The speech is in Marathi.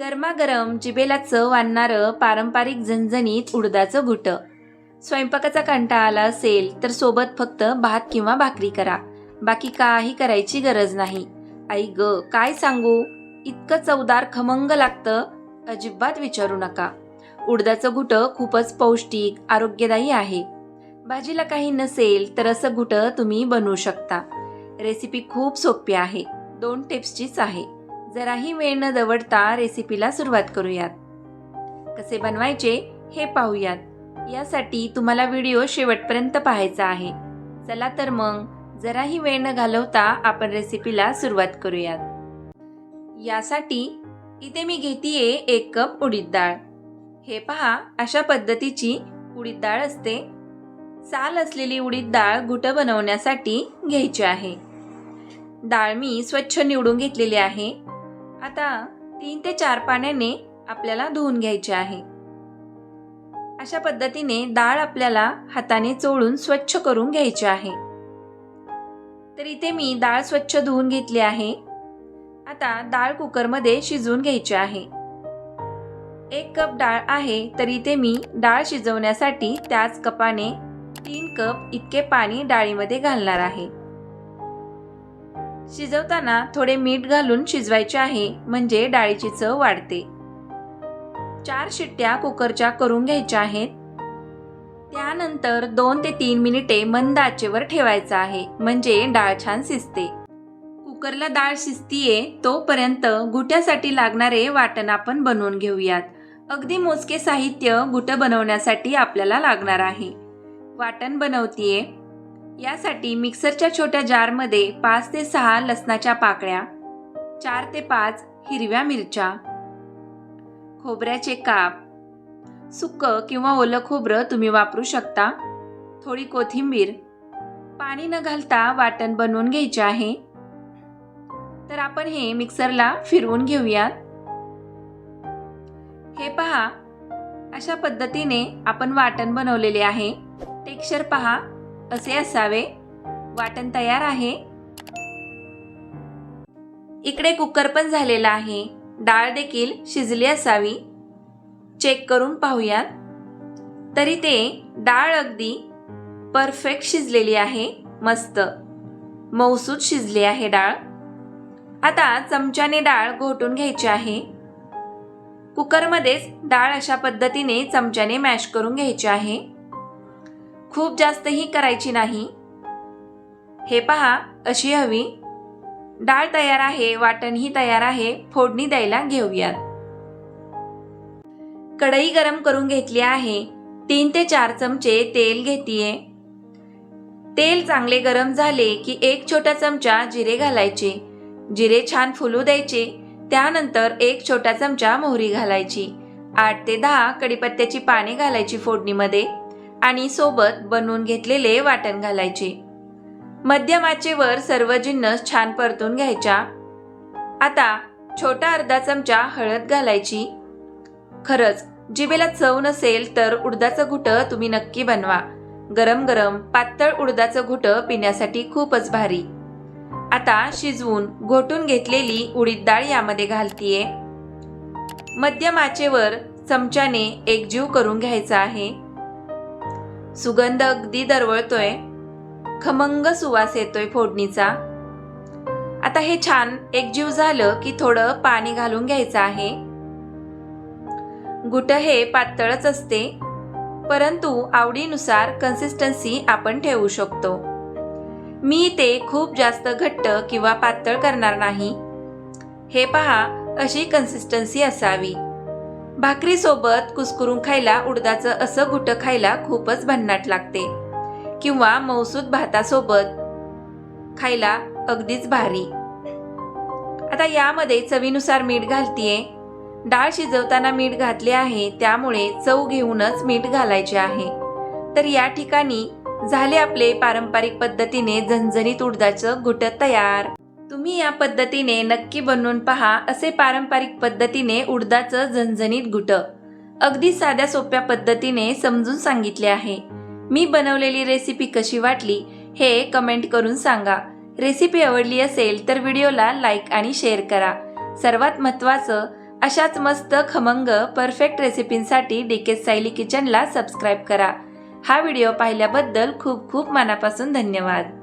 गरमागरम जिबेला चव आणणारं पारंपरिक झणझणीत उडदाचं घुटं. स्वयंपाकाचा कंटाळा आला असेल तर सोबत फक्त भात किंवा भाकरी करा. बाकी काही करायची गरज नाही. आई ग काय सांगू? इतकं चवदार खमंग लागतं. अजिबात विचारू नका. उडदाचं घुटं खूपच पौष्टिक आरोग्यदायी आहे. भाजीला काही नसेल तर असं घुटं तुम्ही बनवू शकता. रेसिपी खूप सोपी आहे. दोन टिप्सचीच आहे. जराही वेळ न दवडता रेसिपीला सुरुवात करूयात. कसे बनवायचे हे पाहूयात. यासाठी तुम्हाला व्हिडिओ शेवटपर्यंत पाहायचा आहे. चला तर मग जराही वेळ न घालवता आपण रेसिपीला सुरुवात करूयात. यासाठी इथे मी घेतीये एक कप उडीद डाळ. हे पहा अशा पद्धतीची उडीद डाळ असते. साल असलेली उडीद डाळ घुटं बनवण्यासाठी घ्यायची आहे. डाळ मी स्वच्छ निवडून घेतलेली आहे. आता तीन ते चार पाण्याने आपल्याला धुवून घ्यायचे आहे. अशा पद्धतीने डाळ आपल्याला हाताने चोळून स्वच्छ करून घ्यायची आहे. तर इथे मी डाळ स्वच्छ धुवून घेतली आहे. आता डाळ कुकरमध्ये शिजवून घ्यायची आहे. एक कप डाळ आहे तर इथे मी डाळ शिजवण्यासाठी त्याच कपाने तीन कप इतके पाणी डाळीमध्ये घालणार आहे. शिजवताना थोडे मीठ घालून शिजवायचे आहे म्हणजे डाळीची चव वाढते. चार शिट्ट्या कुकरच्या करून घ्यायच्या आहेत. त्यानंतर दोन ते तीन मिनिटे मंद आचेवर ठेवायचं आहे म्हणजे डाळ छान शिजते. कुकरला डाळ शिजतीये तोपर्यंत गुट्यासाठी लागणारे वाटण आपण बनवून घेऊयात. अगदी मोजके साहित्य गुटं बनवण्यासाठी आपल्याला लागणार आहे. वाटण बनवतीये यासाठी मिक्सरच्या छोट्या जारमध्ये पाच ते सहा लसणाच्या पाकळ्या चार ते पाच हिरव्या मिरच्या खोबऱ्याचे काप सुकं किंवा ओलं खोबरं तुम्ही वापरू शकता. थोडी कोथिंबीर पाणी न घालता वाटण बनवून घ्यायचे आहे. तर आपण हे मिक्सरला फिरवून घेऊयात. हे पहा अशा पद्धतीने आपण वाटण बनवलेले आहे. टेक्स्चर पहा. असे असावे. वाटण तयार आहे. इकडे कुकर पण झालेला आहे. डाळ देखील शिजली असावी. चेक करून पाहूयात. तरी ते डाळ अगदी परफेक्ट शिजलेली आहे. मस्त. मौसूद शिजली आहे डाळ. आता चमच्याने डाळ घोटून घ्यायची आहे. कुकरमध्येच डाळ अशा पद्धतीने चमच्याने मॅश करून घ्यायची आहे. खूप जास्तही करायची नाही. हे पहा अशी हवी. डाळ तयार आहे वाटणही तयार आहे फोडणी द्यायला घेऊयात. कढई गरम करून घेतली आहे. तीन ते चार चमचे तेल घेतीये. तेल चांगले गरम झाले की एक छोटा चमचा जिरे घालायचे. जिरे छान फुलू द्यायचे. त्यानंतर एक छोटा चमचा मोहरी घालायची. आठ ते दहा कडीपत्त्याची पाने घालायची फोडणीमध्ये. आणि सोबत बनवून घेतलेले वाटण घालायचे. मध्यम आचेवर सर्व जिन्नस छान परतून घ्यायच्या. आता छोटा अर्धा चमचा हळद घालायची. खरंच जिबेला चव नसेल तर उडदाचं घुटं तुम्ही नक्की बनवा. गरम गरम पातळ उडदाचं घुटं पिण्यासाठी खूपच भारी. आता शिजवून घोटून घेतलेली उडीद डाळ यामध्ये घालतीये. मध्यम आचेवर चमच्याने एकजीव करून घ्यायचा आहे. सुगंध अगदी दरवळतोय. खमंग सुवास येतोय फोडणीचा. आता हे छान एकजीव झालं की थोडं पाणी घालून घ्यायचं आहे. गुट हे पातळच असते परंतु आवडीनुसार कन्सिस्टन्सी आपण ठेवू शकतो. मी ते खूप जास्त घट्ट किंवा पातळ करणार नाही. हे पहा अशी कन्सिस्टन्सी असावी. भाकरीसोबत कुसकुरून खायला उडदाचं असं घुटं खायला खूपच भन्नाट लागते. किंवा मौसूद भातासोबत खायला अगदीच भारी. आता यामध्ये चवीनुसार मीठ घालतीये. डाळ शिजवताना मीठ घातले आहे त्यामुळे चव घेऊनच मीठ घालायचे आहे. तर या ठिकाणी झाले आपले पारंपरिक पद्धतीने झणझणीत उडदाचं घुटं तयार. तुम्ही या पद्धतीने नक्की बनवून पहा असे पारंपरिक पद्धतीने उडदाचं झणझणीत घुटं. अगदी साध्या सोप्या पद्धतीने समजून सांगितले आहे. मी बनवलेली रेसिपी कशी वाटली हे कमेंट करून सांगा. रेसिपी आवडली असेल तर व्हिडिओला लाईक आणि शेअर करा. सर्वात महत्त्वाचं अशाच मस्त खमंग परफेक्ट रेसिपींसाठी डीके सायली किचनला सबस्क्राईब करा. हा व्हिडिओ पाहिल्याबद्दल खूप खूप मनापासून धन्यवाद.